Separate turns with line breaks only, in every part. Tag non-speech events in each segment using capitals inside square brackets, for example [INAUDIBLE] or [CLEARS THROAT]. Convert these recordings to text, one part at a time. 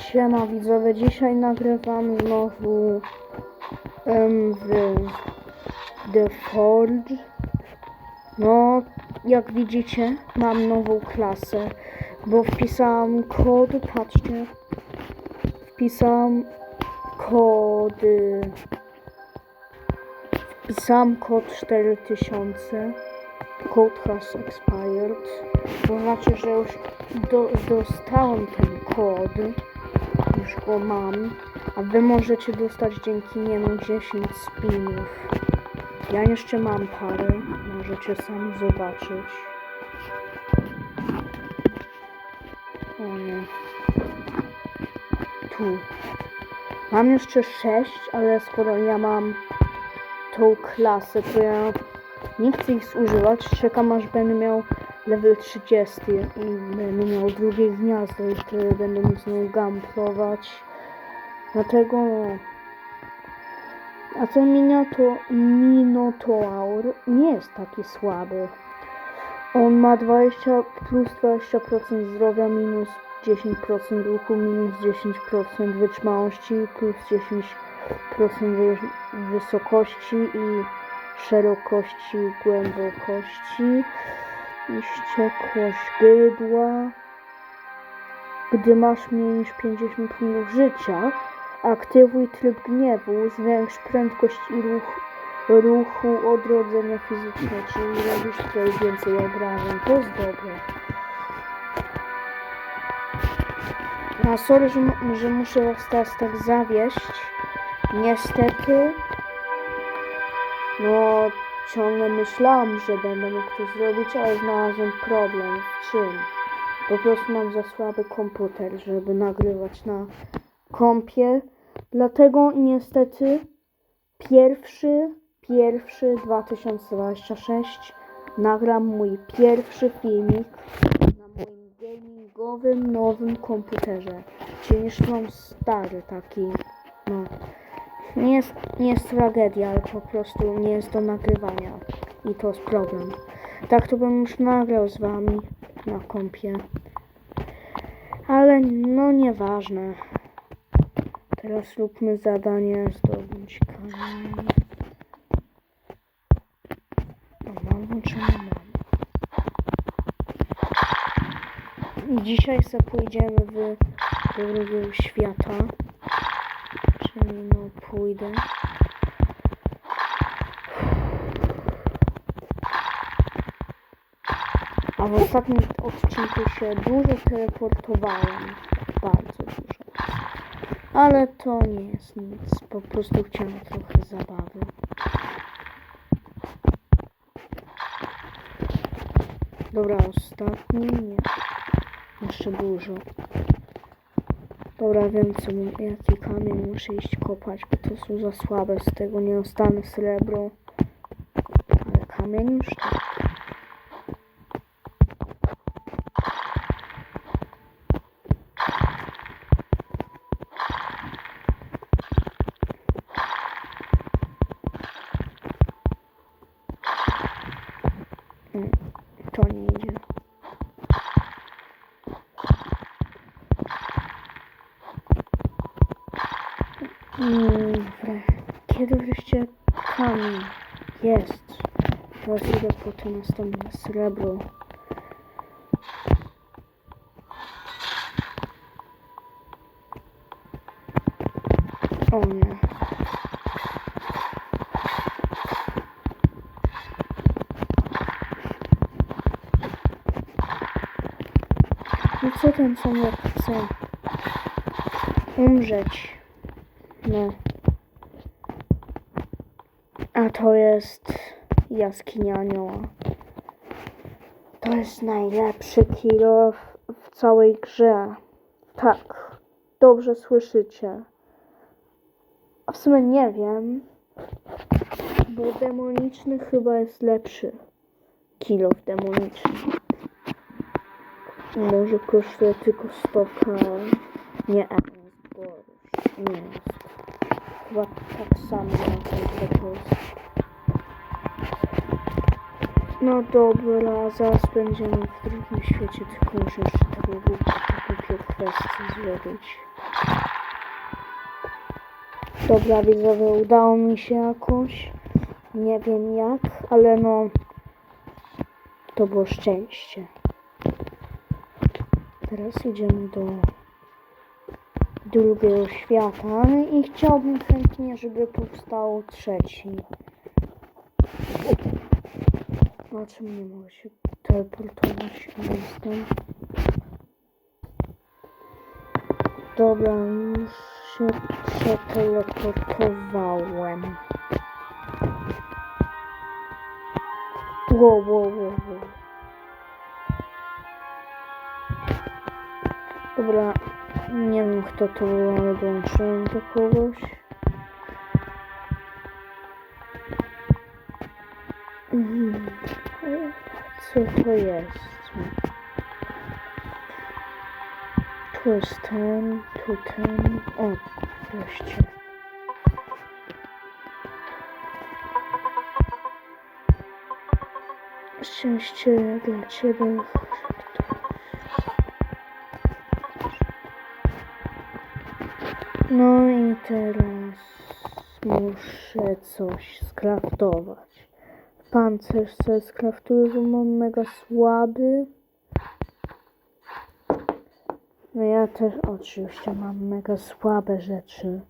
Siema widzowie, dzisiaj nagrywam znowu em, w The Forge. No, jak widzicie, mam nową klasę, bo wpisałam kod, patrzcie, wpisałam kody, wpisałam kod 4000, code has expired, to znaczy, że już do, dostałem ten kod, go mam, a wy możecie dostać dzięki niemu 10 spinów. Ja jeszcze mam parę, możecie sami zobaczyć. O nie. Tu. Mam jeszcze 6, ale skoro ja mam tą klasę, to ja nie chcę ich zużywać. Czekam aż będę miał level 30 i będę miał drugie gniazdo i wtedy będę mógł znowu gamplować. Dlatego. A ten miniato, Minotaur nie jest taki słaby. On ma 20 plus 20% zdrowia, minus 10% ruchu, minus 10% wytrzymałości, plus 10% wy wysokości i szerokości, głębokości i wściekłość gydła. Gdy masz mniej niż 50 punktów życia, aktywuj tryb gniewu, zwiększ prędkość i ruch, ruchu odrodzenia fizyczne, czyli robisz tutaj więcej obrażeń. To jest dobre. A sorry, że, że muszę was teraz tak zawieść. Niestety, no ciągle myślałam, że będę mógł to zrobić, ale znalazłem problem. W czym? Po prostu mam za słaby komputer, żeby nagrywać na kompie. Dlatego niestety pierwszy, pierwszy 2026 nagram mój pierwszy filmik na moim gamingowym nowym komputerze. Czyli jeszcze mam stary taki, no. Nie jest, nie jest tragedia, ale po prostu nie jest do nagrywania. I to jest problem. Tak to bym już nagrał z wami na kompie. Ale no nieważne. Teraz róbmy zadanie zdobyć kamień. Dzisiaj sobie pójdziemy w drugiego świata. No pójdę. A w ostatnim odcinku się dużo teleportowałem. Bardzo dużo. Ale to nie jest nic. Po prostu chciałem trochę zabawy. Dobra, ostatni nie. Jeszcze dużo. Dobra, wiem co, jaki kamień muszę iść kopać, bo to są za słabe, z tego nie dostanę srebro. Ale kamień już tak. Mm, To nie idzie. Mm, wre- Kiedy wreszcie kamień jest? Teraz to następne srebro. O nie. No co ten samochód chce? Umrzeć. No. A to jest jaskinia anioła. To jest najlepszy kilo w, w całej grze. Tak. Dobrze słyszycie. A w sumie nie wiem. Bo demoniczny chyba jest lepszy. Kilo demoniczny. Może kosztuje tylko 100 k. Nie, bo już nie jest. Chyba tak samo jak ten jest. No dobra, zaraz będziemy w drugim świecie, tylko muszę jeszcze taką głupio kwestię zrobić. Dobra, widzowie, udało mi się jakoś. Nie wiem jak, ale no... To było szczęście. Teraz idziemy do drugiego świata i chciałbym chętnie, żeby powstał trzeci. Na czym nie mogę się teleportować? Nie jestem. Dobra, już się przeteleportowałem. Wow, wow, wow, wow. Dobra, nie wiem kto to dołączyłem do kogoś. Co to jest? Tu jest ten, tu ten. O, wreszcie. Szczęście dla ciebie. No i teraz muszę coś skraftować. Pancerz co skraftuję, bo mam mega słaby. No ja też oczywiście mam mega słabe rzeczy.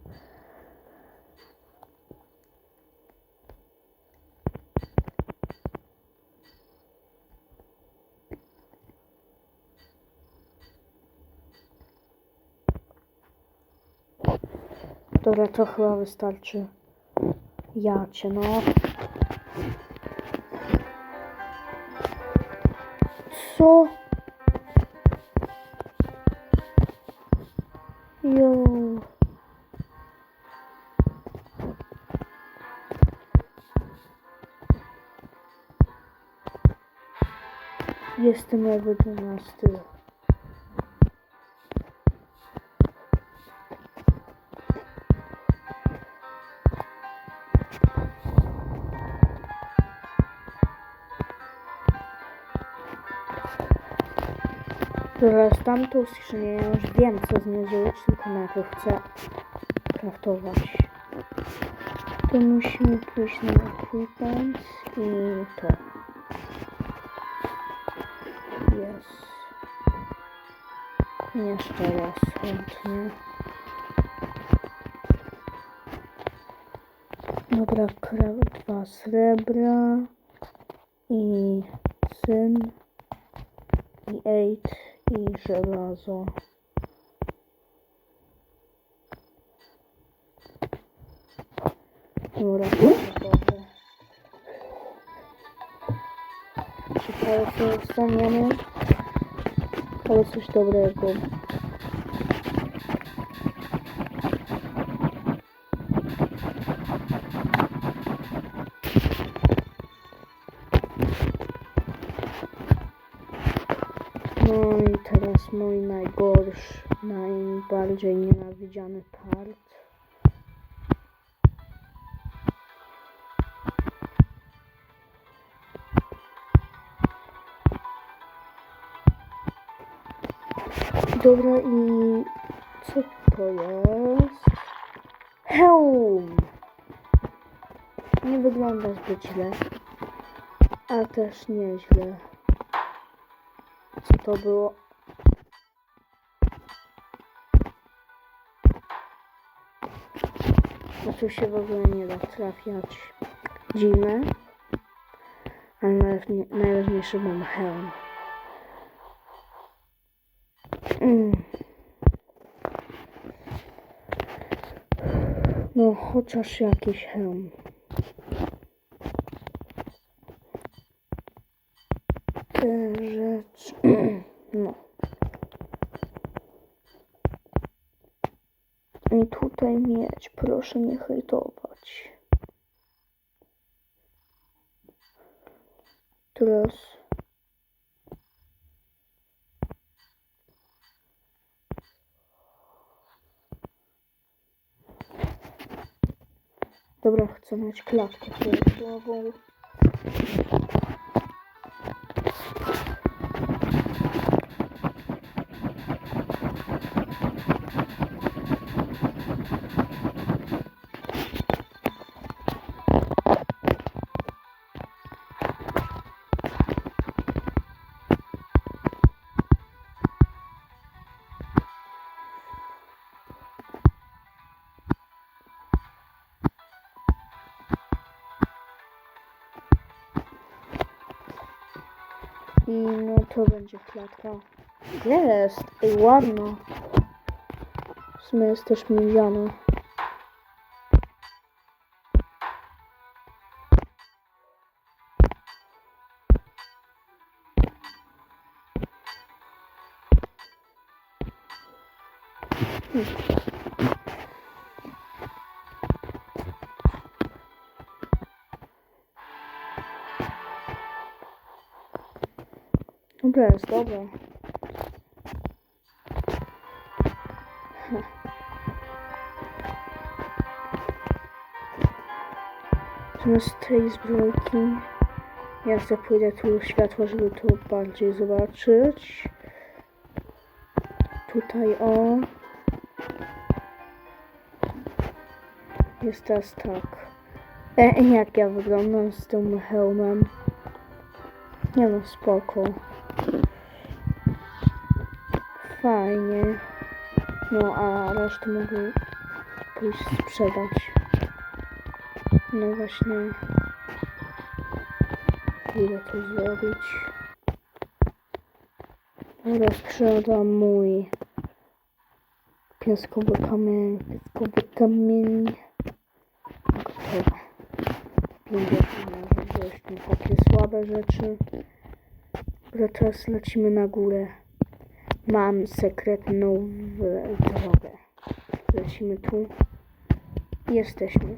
Dobra, to chyba wystarczy. Ja cię, no. Jestem jakby 12. Teraz tamtą skrzynię ja już wiem co z nią zrobić, tylko najpierw chcę kraftować. To musimy pójść na equipment i to. Jeszcze raz chętnie. Dobra, kraw dwa srebra i syn i eight i żelazo. Dobra, gotowe. Ciekawe co dostaniemy. Ale coś dobrego. No i teraz mój najgorszy, najbardziej nienawidziany part. Dobra i co to jest? Hełm! Nie wygląda zbyt źle, a też nieźle. Co to było? No tu się w ogóle nie da trafiać. Dziwne. Ale najważniej- najważniejszy mam hełm. No, chociaż jakiś hełm. Te rzeczy. [CLEARS THROAT] No. I tutaj mieć, proszę nie hejtować. Teraz. Dobra, chcę mieć klatkę piersiową. I no to będzie klatka. Jest! Ładno. W sumie jest też miedziana. Jest dobra. [LAUGHS] Zamiast tej zbrojki ja chcę pójdę tu do światła, żeby to bardziej zobaczyć. Tutaj o. Jest teraz tak. E, jak ja wyglądam z tym hełmem? Nie no, spoko. Fajnie. No, a resztę mogę pójść sprzedać. No właśnie. Ile to zrobić? Dobra, sprzedam mój piaskowy kamień, piaskowy kamień. Gotowe. Lubię właśnie takie słabe rzeczy. Dobra, teraz lecimy na górę. Mam sekretną drogę. Lecimy tu. Jesteśmy.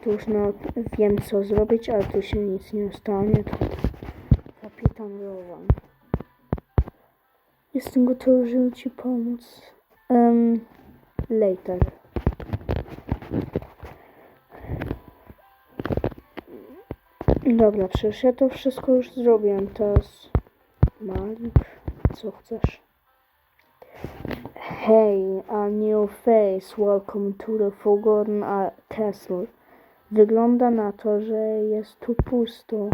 Tu już no, wiem co zrobić, ale tu się nic nie stanie. To kapitan Rowan. Jestem gotowy, żeby ci pomóc. Um, later. Dobra, przecież ja to wszystko już zrobiłem. Teraz Malik, co chcesz? Hey, a new face. Welcome to the Forgotten Castle. Wygląda na to, że jest tu pusto.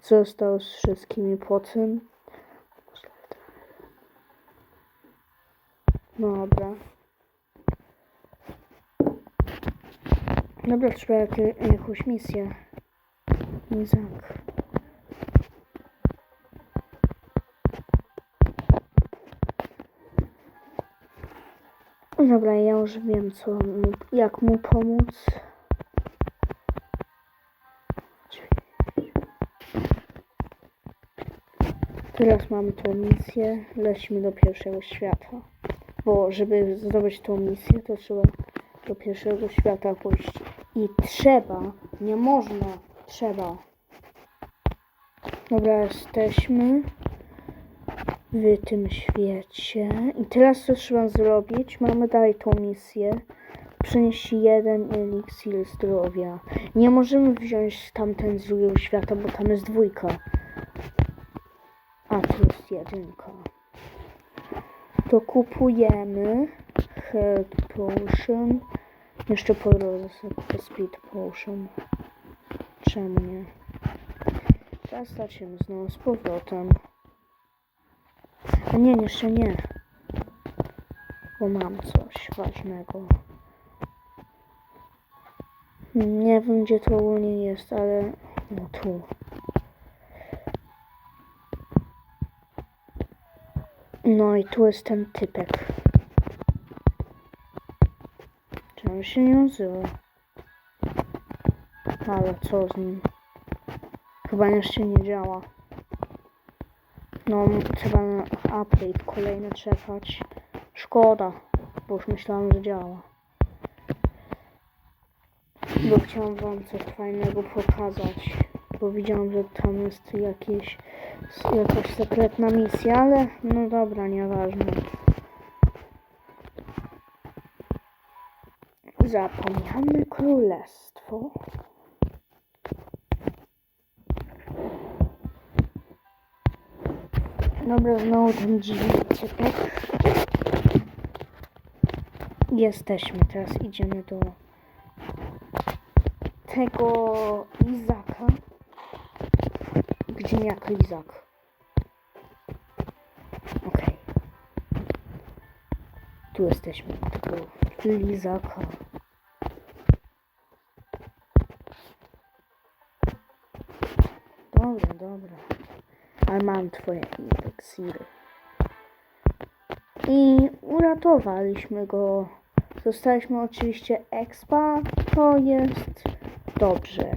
Co stało z wszystkimi po tym? Dobra. Dobra, trzeba jak, jakąś misję. Izak. Dobra, ja już wiem co jak mu pomóc. Teraz mamy tą misję. Lecimy do pierwszego świata. Bo żeby zdobyć tą misję, to trzeba do pierwszego świata pójść. I trzeba, nie można, trzeba. Dobra, jesteśmy w tym świecie. I teraz co trzeba zrobić? Mamy dalej tą misję. Przynieść jeden eliksir zdrowia. Nie możemy wziąć tamten z drugiego świata, bo tam jest dwójka. A tu jest jedynka. To kupujemy Health Potion. Jeszcze po drodze sobie Speed Potion. Czemu nie? Teraz lecimy znowu z powrotem. A nie, jeszcze nie. Bo mam coś ważnego. Nie wiem gdzie to ogólnie jest, ale no tu. No i tu jest ten typek. On się nie nazywa? Ale co z nim? Chyba jeszcze nie działa. No, trzeba na update kolejny czekać. Szkoda, bo już myślałam, że działa. Bo chciałam wam coś fajnego pokazać. Bo widziałam, że tam jest jakieś, jakaś sekretna misja, ale no dobra, nieważne. Zapomniane królestwo. Dobra, znowu ten dziwny uciekł. Jesteśmy, teraz idziemy do tego Izaka. Gdzie jak Izak? Okej. Okay. Tu jesteśmy, tego Lizaka. Dobra, dobra. Ale mam twoje eliksiry. I uratowaliśmy go. Zostaliśmy oczywiście expa. To jest dobrze.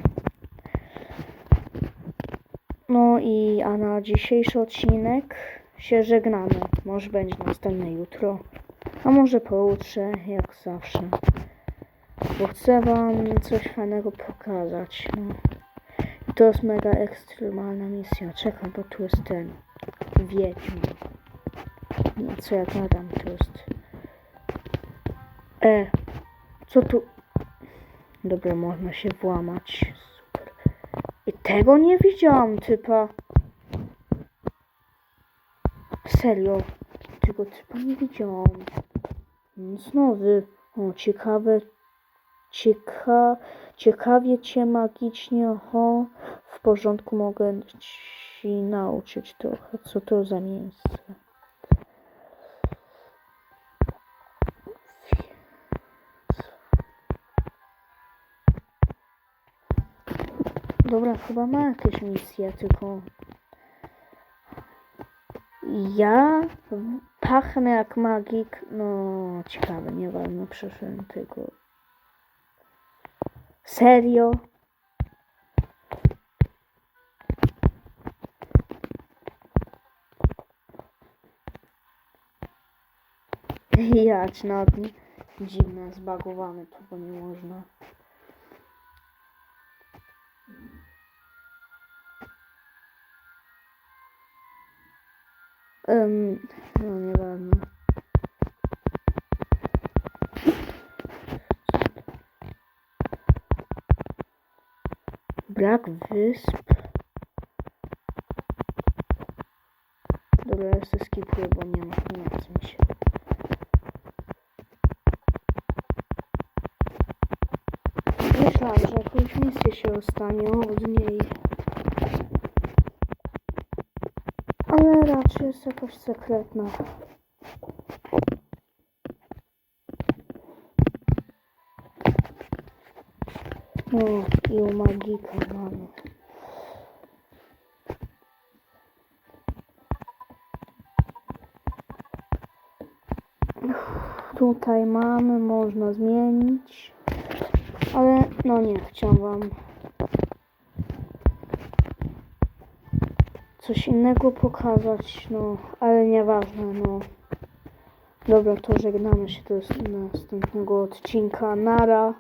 No i a na dzisiejszy odcinek się żegnamy. Może będzie następny jutro, a może pojutrze, jak zawsze. Bo chcę wam coś fajnego pokazać. No. To jest mega ekstremalna misja. Czekaj, bo tu jest ten wiedźmin. Nie, co ja gadam, to jest... E, co tu... Dobra, można się włamać. Super. I tego nie widziałam, typa. Serio. Tego typa nie widziałam. Nowy. O, ciekawe. Cieka... Ciekawie cię magicznie, oho. W porządku mogę ci nauczyć trochę, co to za miejsce. Dobra, chyba ma jakieś misje, tylko ja pachnę jak magik. No, ciekawe, nie wolno przeszedłem tego. Serio? [LAUGHS] Ja, czy nawet nie dziwne, zbagowane to, bo nie można. Um, no nieważne. Brak wysp. Dobra, ja sobie skipuję, bo nie nie chce mi się. Myślałam, że jakąś misję się ostanie od niej. Ale raczej jest jakaś sekretna. No i u magika mamy. Tutaj mamy, można zmienić. Ale no nie, chciałam wam coś innego pokazać, no, ale nieważne, no. Dobra, to żegnamy się do następnego odcinka. Nara.